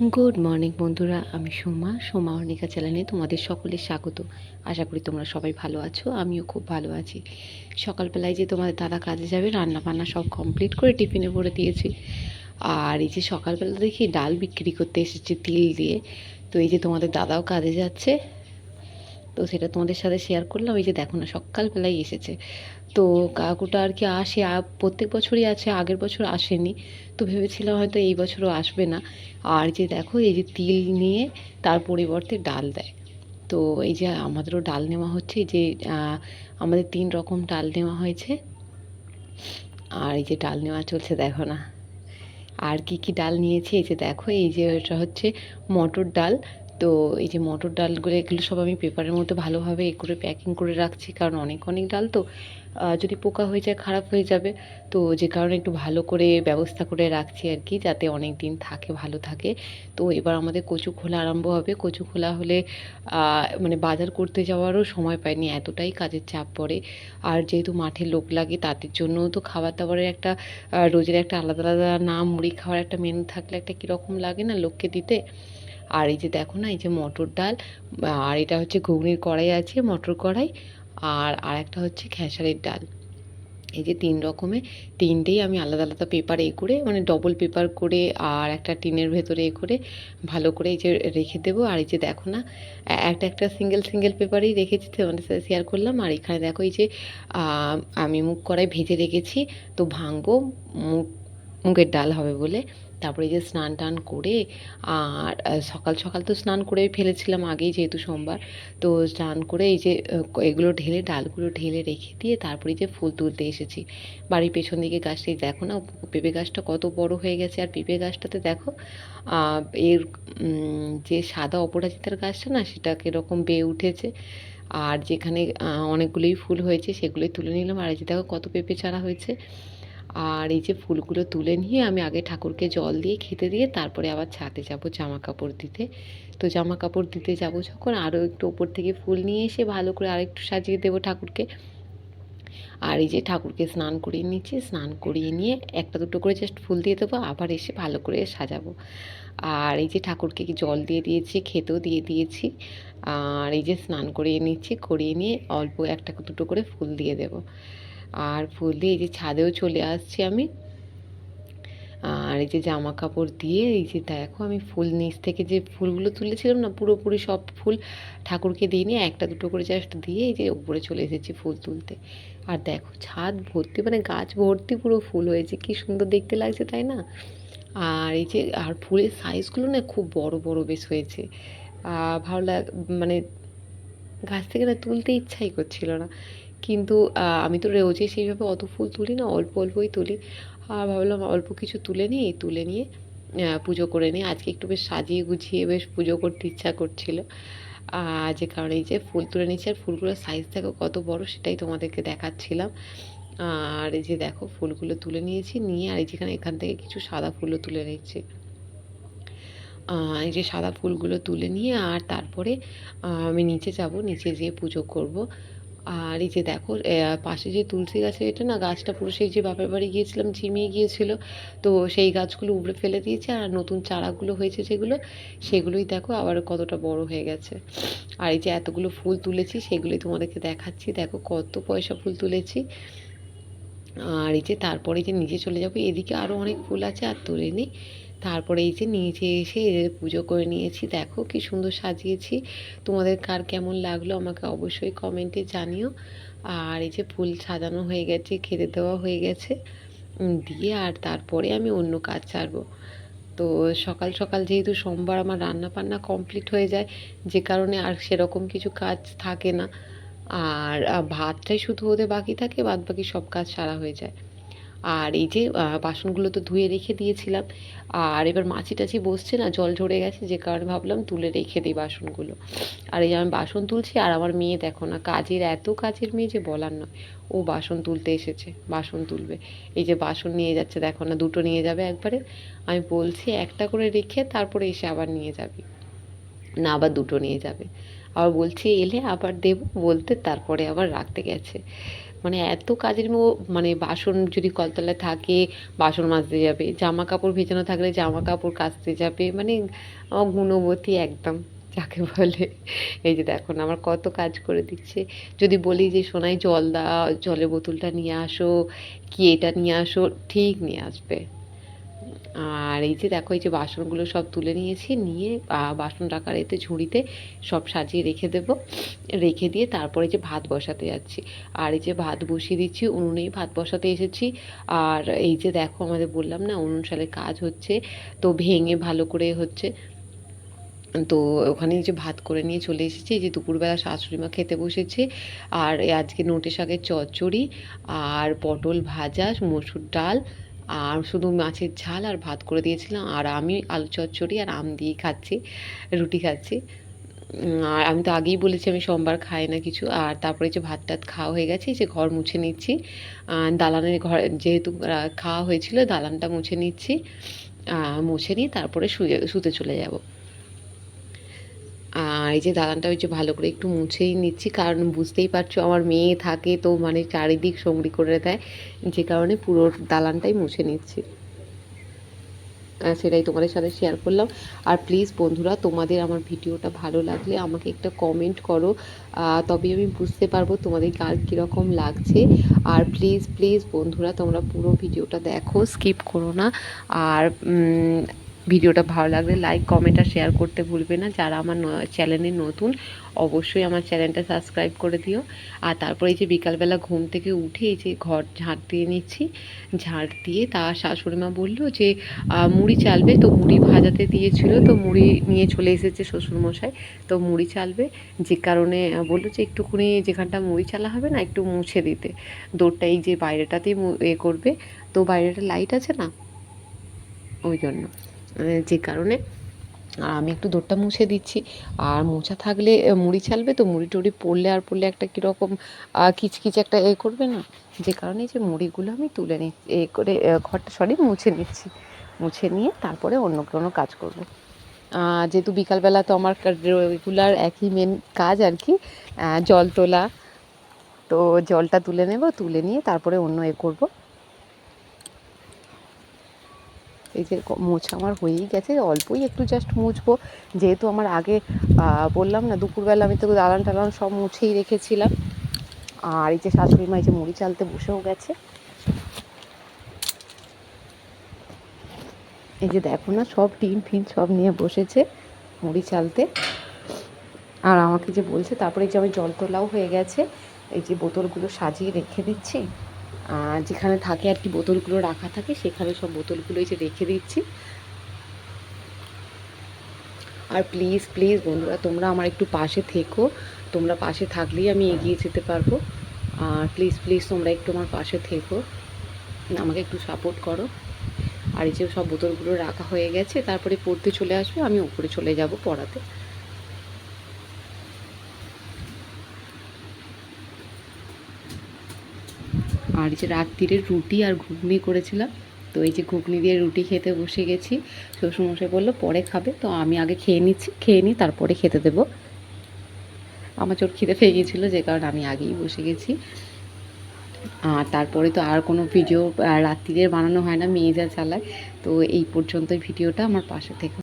Good morning বন্ধুরা। আমি সোমা সোমা অর্ণিকা চ্যানেলে তোমাদের সকলের স্বাগত। আশা করি তোমরা সবাই ভালো আছো, আমিও খুব ভালো আছি। সকালবেলায় যে তোমাদের দাদা কাজে যাবে রান্না বান্না সব কমপ্লিট করে টিফিনে ভরে দিয়েছি। আর এই যে সকালবেলা দেখি ডাল বিক্রি করতে এসেছি তিল দিয়ে। তো এই যে তোমাদের দাদাও কাজে যাচ্ছে তো সেটা তোমাদের সাথে শেয়ার করলাম। এই যে দেখো না, সকালবেলায় এসেছে। তো কাকুটা আর কি আসে প্রত্যেক বছরই আছে, আগের বছর আসেনি। তো ভেবেছিলাম হয়তো এই বছরও আসবে না। আর যে দেখো, এই যে তিল নিয়ে তার পরিবর্তে ডাল দেয়। তো এই যে আমাদেরও ডাল নেওয়া হচ্ছে যে আমাদের তিন রকম ডাল নেওয়া হয়েছে। আর এই যে ডাল নেওয়া চলছে, দেখো না। আর কি কি ডাল নিয়েছি, এই যে দেখো, এই যে এটা হচ্ছে মটর ডাল। তো এই যে মটর ডালগুলো, এগুলো সব আমি পেপারের মধ্যে ভালোভাবে এ করে প্যাকিং করে রাখছি। কারণ অনেক অনেক ডাল তো যদি পোকা হয়ে যায়, খারাপ হয়ে যাবে। তো যে কারণে একটু ভালো করে ব্যবস্থা করে রাখছি আর কি, যাতে অনেক দিন থাকে, ভালো থাকে। তো এবার আমাদের কচু খোলা আরম্ভ হবে। কচু খোলা হলে মানে বাজার করতে যাওয়ারও সময় পাইনি, এতটাই কাজের চাপ পড়ে। আর যেহেতু মাঠে লোক লাগে, তাদের জন্যও তো খাবার দাবারের একটা রোজের একটা আলাদা আলাদা নাম মুড়ি খাওয়ার একটা মেনু থাকলে একটা কীরকম লাগে না লোককে দিতে? আর এই যে দেখো না, এই যে মটর ডাল আর এটা হচ্ছে ঘুগনির কড়াই আছে, মটর কড়াই, আর আরেকটা হচ্ছে খেসারের ডাল। এই যে তিন রকমের তিনটেই আমি আলাদা আলাদা পেপার এ করে মানে ডবল পেপার করে আর একটা টিনের ভেতরে এ করে ভালো করে এই যে রেখে দেবো। আর এই যে দেখো না, একটা একটা সিঙ্গেল সিঙ্গেল পেপারেই রেখেছি তোমাদের সাথে শেয়ার করলাম। আর এখানে দেখো এই যে আমি মুগ কড়াই ভেজে রেখেছি, তো ভাঙবো মুগ, মুগের ডাল হবে বলে। তারপরে যে স্নান টান করে আর সকাল সকাল তো স্নান করে ফেলেছিলাম আগেই যেহেতু সোমবার। তো স্নান করে এই যে এগুলো ঢেলে, ডালগুলো ঢেলে রেখে দিয়ে তারপরে যে ফুল তুলতে এসেছি। বাড়ির পেছন দিকে গাছটাই দেখো না, পেঁপে গাছটা কত বড় হয়ে গেছে। আর পেঁপে গাছটাতে দেখো এর যে সাদা অপরাজিতার গাছটা না, সেটা কীরকম বেয়ে উঠেছে। আর যেখানে অনেকগুলোই ফুল হয়েছে, সেগুলোই তুলে নিলাম। আর এই দেখো কত পেঁপে চারা হয়েছে। আর এই যে ফুলগুলো তুলে নিয়ে আমি আগে ঠাকুরকে জল দিয়ে খেতে দিয়ে তারপরে আবার ছাদে যাব জামা কাপড় দিতে। তো জামা কাপড় দিতে যাব যখন আরও একটু ওপর থেকে ফুল নিয়ে এসে ভালো করে আরেকটু সাজিয়ে দেবো ঠাকুরকে। আর এই যে ঠাকুরকে স্নান করিয়ে নিচ্ছি, স্নান করিয়ে নিয়ে একটা দুটো করে জাস্ট ফুল দিয়ে দেবো, আবার এসে ভালো করে সাজাবো। আর এই যে ঠাকুরকে জল দিয়ে দিয়েছি খেতেও দিয়ে দিয়েছি, আর এই যে স্নান করিয়ে নিচ্ছি, করিয়ে নিয়ে অল্প একটা দুটো করে ফুল দিয়ে দেবো। আর ফুল দিয়ে এই যে ছাদেও চলে আসছি আমি। আর এই যে জামা কাপড় দিয়ে এই যে দেখো আমি ফুল নিচ থেকে যে ফুলগুলো তুলেছিলাম না, পুরোপুরি সব ফুল ঠাকুরকে দিয়ে নিয়ে একটা দুটো করে জাস্ট দিয়ে এই যে উপরে চলে এসেছি ফুল তুলতে। আর দেখো ছাদ ভর্তি মানে গাছ ভর্তি পুরো ফুল হয়েছে, কি সুন্দর দেখতে লাগছে, তাই না? আর এই যে, আর ফুলের সাইজগুলো না খুব বড় বড় বেশ হয়েছে। ভালো লাগ মানে গাছ থেকে না তুলতে ইচ্ছাই করছিল না। কিন্তু আমি তো রোজই সেইভাবে অত ফুল তুলি না, অল্প অল্পই তুলি। আর ভাবলাম অল্প কিছু তুলে নিই, তুলে নিয়ে পুজো করে নিই। আজকে একটু বেশ সাজিয়ে গুছিয়ে বেশ পুজো করতে ইচ্ছা করছিল। যে কারণে এই যে ফুল তুলে নিচ্ছি আর ফুলগুলোর সাইজ দেখো কত বড় সেটাই তোমাদেরকে দেখাচ্ছিলাম। আর এই যে দেখো ফুলগুলো তুলে নিয়েছি, নিয়ে আর এই যেখানে এখান থেকে কিছু সাদা ফুলও তুলে নিচ্ছি। এই যে সাদা ফুলগুলো তুলে নিয়ে আর তারপরে আমি নিচে যাব, নিচে যেয়ে পুজো করব। আর এই যে দেখো পাশে যে তুলসী গাছে এটা না, গাছটা পুরো সেই যে বাপের বাড়ি গিয়েছিলাম, ঝিমিয়ে গিয়েছিল। তো সেই গাছগুলো উপড়ে ফেলে দিয়েছে আর নতুন চারাগুলো হয়েছে যেগুলো, সেগুলোই দেখো আবার কতটা বড় হয়ে গেছে। আর এই যে এতগুলো ফুল তুলেছি, সেগুলোই তোমাদেরকে দেখাচ্ছি। দেখো কত পয়সা ফুল তুলেছি। আর এই যে তারপরে যে নিচে চলে যাব, এদিকে আরও অনেক ফুল আছে, আর তুলে নিই তারপরে এই যে নিচে এসে যে পুজো করে নিয়েছি। দেখো কি সুন্দর সাজিয়েছি। তোমাদের কার কেমন লাগল আমাকে অবশ্যই কমেন্টে জানিও। আর এই যে ফুল সাজানো হয়ে গেছে, খেতে দেওয়া হয়ে গেছে। দিয়ে আর তারপরে আমি অন্য কাজ ছাড়বো। তো সকাল সকাল যেহেতু সোমবার আমার রান্না বান্না কমপ্লিট হয়ে যায়, যে কারণে আর সেরকম কিছু কাজ থাকে না। আর ভাতটাই শুধু ওদের বাকি থাকে বাদ বাকি সব কাজ সারা হয়ে যায়। আর এই যে বাসনগুলো তো ধুয়ে রেখে দিয়েছিলাম। আর এবার মাছি টাছি বসছে না, জল ঝরে গেছে, যে কারণে ভাবলাম তুলে রেখে দিই বাসনগুলো। আর এই যে আমি বাসন তুলছি, আর আমার মেয়ে দেখো না, কাজের এত কাজের মেয়ে যে বলার নয়। ও বাসন তুলতে এসেছে, বাসন তুলবে। এই যে বাসন নিয়ে যাচ্ছে, দেখো না, দুটো নিয়ে যাবে একবারে। আমি বলছি, একটা করে রেখে তারপরে এসে আবার নিয়ে যাবি। না, আবার দুটো নিয়ে যাবে। আবার বলছি, এলে আবার দেবো। বলতে তারপরে আবার রাখতে গেছে। মানে এত কাজের মানে বাসন যদি কলতলায় থাকে, বাসন মাজতে যাবে জামা কাপড় ভেজানো থাকলে জামা কাপড় কাচতে যাবে মানে আমার গুণবতী একদম, যাকে বলে। এই যে দেখো না আমার কত কাজ করে দিচ্ছে। যদি বলি যে, সোনাই জল দা জলের বোতলটা নিয়ে আসো, কি এটা নিয়ে আসো, ঠিক নিয়ে আসবে। আর এই যে দেখো, এই যে বাসনগুলো সব তুলে নিয়েছি, নিয়ে বাসন রাখার এতে ঝুড়িতে সব সাজিয়ে রেখে দেব। রেখে দিয়ে তারপরে যে ভাত বসাতে যাচ্ছি। আর এই যে ভাত বসিয়ে দিচ্ছি, উনুনেই ভাত বসাতে এসেছি। আর এই যে দেখো, আমাদের বললাম না, উনুন সালে কাজ হচ্ছে, তো ভেঙে ভালো করে হচ্ছে। তো ওখানে যে ভাত করে নিয়ে চলে এসেছি। যে দুপুরবেলা শাশুড়ি মা খেতে বসেছে। আর আজকে নোটে শাকের চচ্চড়ি, আর পটল ভাজা, মসুর ডাল আর শুধু মাছের ঝাল আর ভাত করে দিয়েছিলাম, আর আমি আলু চচ্চড়ি আর আম দিয়ে খাচ্ছি, রুটি খাচ্ছি। আর আমি তো আগেই বলেছি আমি সোমবার খাই না কিছু, আর তারপরে যে ভাত টাত খাওয়া হয়ে গেছে যে ঘর মুছে নিচ্ছি। দালানের ঘর, যেহেতু খাওয়া হয়েছিল, দালানটা মুছে নিচ্ছি। মুছে নিয়ে তারপরে শুয়ে, শুতে চলে যাব। আর এই যে দালানটা ওই যে ভালো করে একটু মুছেই নিচ্ছি, কারণ বুঝতেই পারছ আমার মেয়ে থাকে তো মানে চারিদিক সঙ্গী করে দেয়, যে কারণে পুরো দালানটাই মুছে নিচ্ছি। সেটাই তোমাদের সাথে শেয়ার করলাম। আর প্লিজ বন্ধুরা, তোমাদের আমার ভিডিওটা ভালো লাগলে আমাকে একটা কমেন্ট করো তবে আমি বুঝতে পারব তোমাদের কার কীরকম লাগছে। আর প্লিজ প্লিজ বন্ধুরা, তোমরা পুরো ভিডিওটা দেখো স্কিপ করো না। আর ভিডিওটা ভালো লাগলে লাইক কমেন্ট আর শেয়ার করতে ভুলবে না। যারা আমার চ্যানেলে নতুন, অবশ্যই আমার চ্যানেলটা সাবস্ক্রাইব করে দিও। আর তারপরে এই যে বিকালবেলা ঘুম থেকে উঠে এই যে ঘর ঝাঁট দিয়ে নিচ্ছি ঝাঁট দিয়ে তার শাশুড়িমা বলল যে মুড়ি চালবে। তো মুড়ি ভাজাতে দিয়েছিল, তো মুড়ি নিয়ে চলে এসেছে শ্বশুরমশাই। তো মুড়ি চালবে, যে কারণে বলল যে একটুখানি যেখানটা মুড়ি চালা হবে না, একটু মুছে দিতে। দৌড়টা এই যে বাইরেটাতেই এ করবে। তো বাইরেটা লাইট আছে না? ওই জন্য। যে কারণে, আর আমি একটু দৌড়টা মুছে দিচ্ছি। আর মোছা থাকলে মুড়ি চালবে তো মুড়ি টুড়ি পড়লে আর পড়লে একটা কীরকম কিচকিচ একটা এ করবে না? যে কারণে যে মুড়িগুলো আমি তুলে নি, এ করে ঘরটা, সরি, মুছে নিচ্ছি। মুছে নিয়ে তারপরে অন্য কোনো কাজ করব। যেহেতু বিকালবেলা তো আমার রেগুলার একই মেন কাজ আর কি জল তোলা। তো জলটা তুলে নেব, তুলে নিয়ে তারপরে অন্য এ করব। এই যে মোছা আমার হয়েই গেছে, অল্পই একটু জাস্ট মুছবো। যেহেতু আমার আগে বললাম না, দুপুরবেলা আমি তো দালান টালান সব মুছেই রেখেছিলাম। আর এই যে শাশুড়ি মা এই যে মুড়ি চালতে বসেও গেছে। এই যে দেখো না, সব টিন ফিন সব নিয়ে বসেছে মুড়ি চালতে। আর আমাকে যে বলছে, তারপরে যে আমার জল তোলাও হয়ে গেছে। এই যে বোতলগুলো সাজিয়ে রেখে দিচ্ছি। যেখানে থাকে আর কি বোতলগুলো রাখা থাকে, সেখানে সব বোতলগুলো যে রেখে দিচ্ছি। আর প্লিজ প্লিজ বন্ধুরা, তোমরা আমার একটু পাশে থেকো। তোমরা পাশে থাকলেই আমি এগিয়ে যেতে পারব। আর প্লিজ প্লিজ তোমরা একটু আমার পাশে থেকো। আমাকে একটু সাপোর্ট করো। আর এই যে সব বোতলগুলো রাখা হয়ে গেছে, তারপরে পড়তে চলে আসবে, আমি উপরে চলে যাব পড়াতে। আর যে রাত্রিরের রুটি আর ঘুগনি করেছিলাম। তো এই যে ঘুগনি দিয়ে রুটি খেতে বসে গেছি। শ্বশুরমশাই বলল, পরে খাবে। তো আমি আগে খেয়ে নিচ্ছি, খেয়ে নিই তারপরে খেতে দেবো। আমার চোট খিদে পেয়ে গেছিল যে কারণে আমি আগেই বসে গেছি। আর তারপরে তো আর কোনো ভিডিও রাত্রিরের বানানো হয় না, মেয়ে যা চালায়। তো এই পর্যন্তই ভিডিওটা আমার পাশে থেকে।